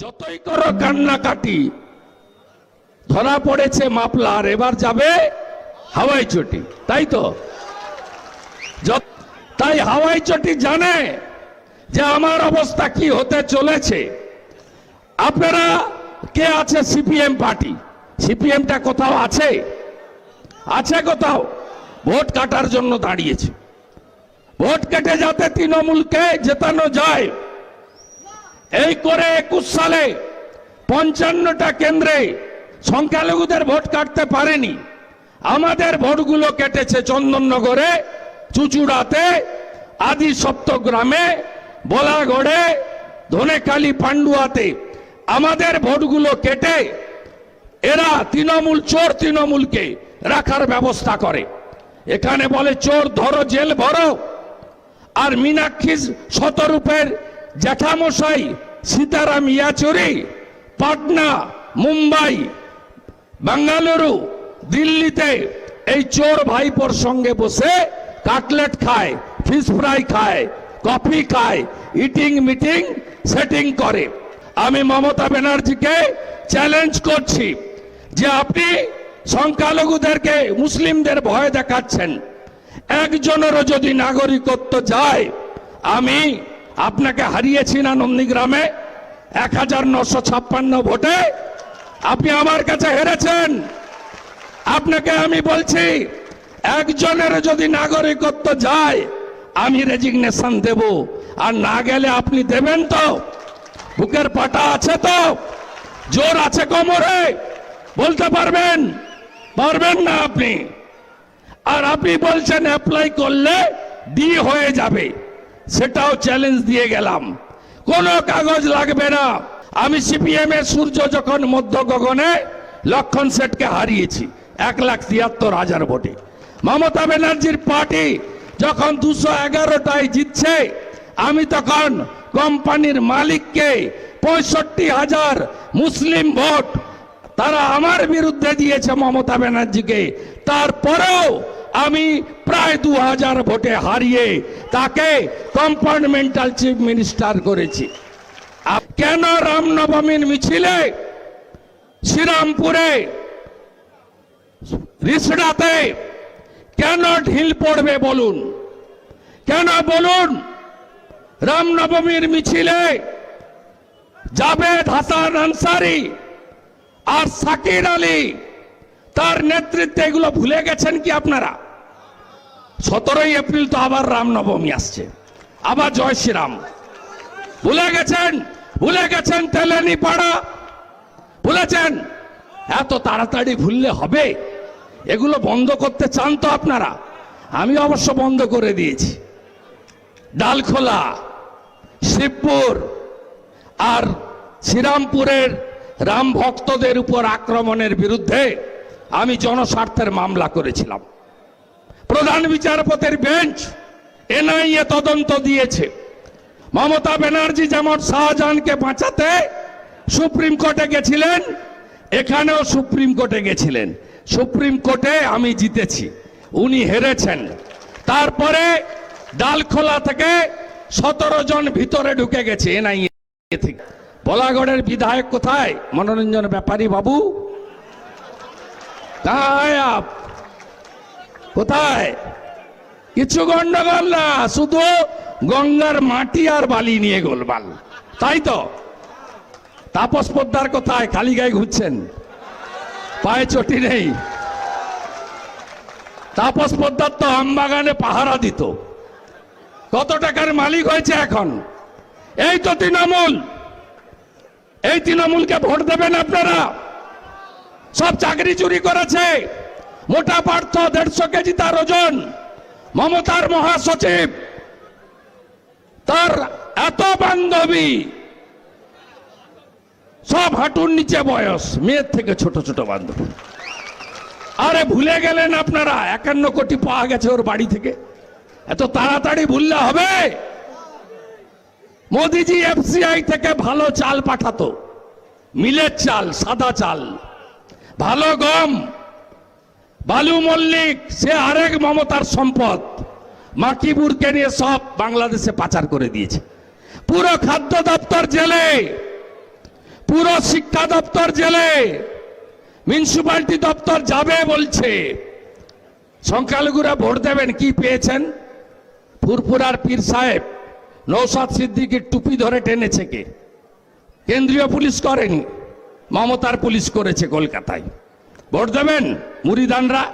যতই করো কান্নাকাটি, ধরা পড়েছে মাপলার এবার যাবে হাওয়াই চটি, তাই তো? তাই হাওয়াই চটি জানে যে আমার অবস্থা কি হতে চলেছে। আপনারা কে আছে সিপিএম পার্টি? সিপিএমটা কোথাও আছে? আছে কোথাও? ভোট কাটার জন্য দাঁড়িয়েছে। ভোট কেটে যাতে তৃণমূলকে জেতানো যায়। এই করে একুশ সালে পঞ্চান্নটা কেন্দ্রে সংখ্যালঘুদের ভোট কাটতে পারেনি। আমাদের ভোটগুলো কেটেছে চন্দননগরে, চুচুড়াতে আদি সপ্তগ্রামে বলাগড়ে ধনেকালী পান্ডুয়াতে। আমাদের ভোটগুলো কেটে এরা তৃণমূল, চোর তৃণমূলকে রাখার ব্যবস্থা করে। এখানে বলে, চোর ধরো, জেল ভরো। আর মীনাক্ষী শতরূপের জ্যাঠামশাই, সীতারাম ইয়াচুরি, পাটনা, মুম্বাই, বেঙ্গালুরু, দিল্লিতে এই চোর ভাইপোর সঙ্গে বসে কাটলেট খায়, ফিশ ফ্রাই খায়, কফি খায়, ইটিং মিটিং সেটিং করে। আমি মমতা ব্যানার্জিকে চ্যালেঞ্জ করছি যে আপনি সংখ্যালঘুদেরকে মুসলিমদের ভয় দেখাচ্ছেন। একজনেরও যদি নাগরিকত্ব যায়, আমি আপনাকে হারিয়েছি না নন্দীগ্রামে? এক হাজার নশো ছাপ্পান্ন ভোটে আপনি আমার কাছে হেরেছেন। আপনাকে আমি বলছি, একজনের যদি নাগরিকত্ব যায়, আমি রেজিগনেশন দেব। আর না গেলে আপনি দেবেন তো? বুকের পাটা আছে তো? জোর আছে কোমরে? বলতে পারবেন? পারবেন না আপনি। আর আপনি বলছেন অ্যাপ্লাই করলে ডি হয়ে যাবে। সেটাও চ্যালেঞ্জ দিয়ে গেলাম। কোনো কাগজ লাগবে না। আমি সিপিএম এর সূর্য যখন মধ্য গগনে লক্ষণ সেটকে হারিয়েছি, এক লাখ তিয়াত্তর হাজার ভোটে। মমতা ব্যানার্জির পার্টি যখন দুশো এগারোটায় জিতছে, আমি তখন কোম্পানির মালিককে পঁয়ষট্টি হাজার মুসলিম ভোট তারা আমার বিরুদ্ধে দিয়েছে মমতা ব্যানার্জিকে। তারপরেও আমি প্রায় দু হাজার ভোটে হারিয়ে তাকে কম্পার্টমেন্টাল চিফ মিনিস্টার করেছি। কেন রামনবমীর মিছিলে শ্রীরামপুরে রিসড়াতে কেন ঢিল পড়বে বলুন? কেন বলুন রামনবমীর মিছিলে জাভেদ হাসান আনসারি আর সাকির আলী তার নেতৃত্বে এগুলো ভুলে গেছেন কি আপনারা? সতেরোই এপ্রিল তো আবার রামনবমী আসছে। আবার জয় শ্রীরাম। ভুলে গেছেন? ভুলে গেছেন তেলেনি পাড়া? ভুলেছেন? এত তাড়াতাড়ি ভুললে হবে? এগুলো বন্ধ করতে চান তো আপনারা? আমি অবশ্য বন্ধ করে দিয়েছি। ডালখোলা, শিবপুর আর শ্রীরামপুরের রাম ভক্তদের উপর আক্রমণের বিরুদ্ধে আমি জনস্বার্থের মামলা করেছিলাম। প্রধান বিচারপতির বেঞ্চ এনআইএ তদন্ত দিয়েছে। মমতা ব্যানার্জি যেমন শাহজাহানকে বাঁচাতে সুপ্রিম কোর্টে গেছিলেন, এখানেও সুপ্রিম কোর্টে গেছিলেন। সুপ্রিম কোর্টে আমি জিতেছি, উনি হেরেছেন। তারপরে ডালখোলা থেকে সতেরো জন ভিতরে ঢুকে গেছে এনআইএ থেকে। বলাগড়ের বিধায়ক কোথায়? মনোরঞ্জন ব্যাপারী বাবু? কোথায় আপ কোথায়? কিছু গন্ডগোল না, শুধু গঙ্গার মাটি আর বালি নিয়ে গোলবাল তাই তো? তাপস পোদ্দার কোথায়? খালি গায়ে ঘুরছেন। পায়ে চটি নেই। তাপস পোদ্দার তো আমবাগানে পাহারা দিত। কত টাকার মালিক হয়েছে এখন? এই তো তৃণমূল। এই তৃণমূলকে ভোট দেবেন আপনারা? সব চাকরি চুরি করেছে। মোটা পার্থ দেড়শো কেজি তার ওজন। মমতার মহাসচিব। তার এত বান্ধবী। সব হাঁটুর নিচে বয়স। মেয়ের থেকে ছোট ছোট বান্ধবী। আরে ভুলে গেলেন আপনারা, একান্ন কোটি পাওয়া গেছে ওর বাড়ি থেকে। এত তাড়াতাড়ি ভুললে হবে? মোদিজি এফসিআই থেকে ভালো চাল পাঠাতো। মিলের চাল, সাদা চাল। ভালো গম। বালু মল্লিক, সে আরেক মমতার সম্পদ। মাকিবুরকে নিয়ে সব বাংলাদেশে পাচার করে দিয়েছে। পুরো খাদ্য দপ্তর জেলে, পুরো শিক্ষা দপ্তর জেলে মিউনিসিপালিটি দপ্তর যাবে বলছে। সংখ্যালঘুরা ভোট দেবেন, কি পেয়েছেন? ফুরফুরার পীর সাহেব নৌসাদ সিদ্দিকির টুপি ধরে টেনেছে কে? কেন্দ্রীয় পুলিশ করেনি, মমতার পুলিশ করেছে কলকাতায়। ভোট দেবেন মুরিদানরা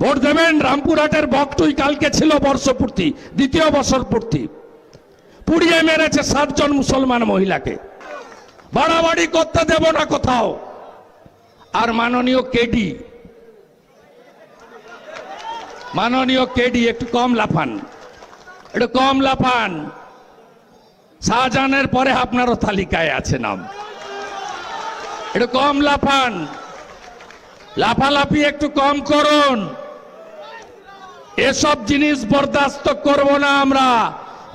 ভোট দেবেন রামপুরহাটের বকটুই কালকে ছিল বর্ষপূর্তি, দ্বিতীয় বছর পূর্তি পুড়িয়ে মেরেছে সাতজন মুসলমান মহিলাকে। বাড়াবাড়ি করতে দেব না কোথাও। আর মাননীয় কেডি মাননীয় কেডি একটু কম লাফান। একটু কম লাফান। শাহজাহানের পরে আপনারও তালিকায় আছে নাম। একটু কম লাফান। লাফালাফি একটু কম করুন। এসব জিনিস বরদাস্ত করব না আমরা।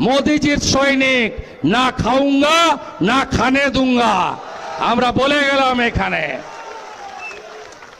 মোদিজির সৈনিক, না খাউঙ্গা, না খানে দুঙ্গা আমরা বলে গেলাম এখানে।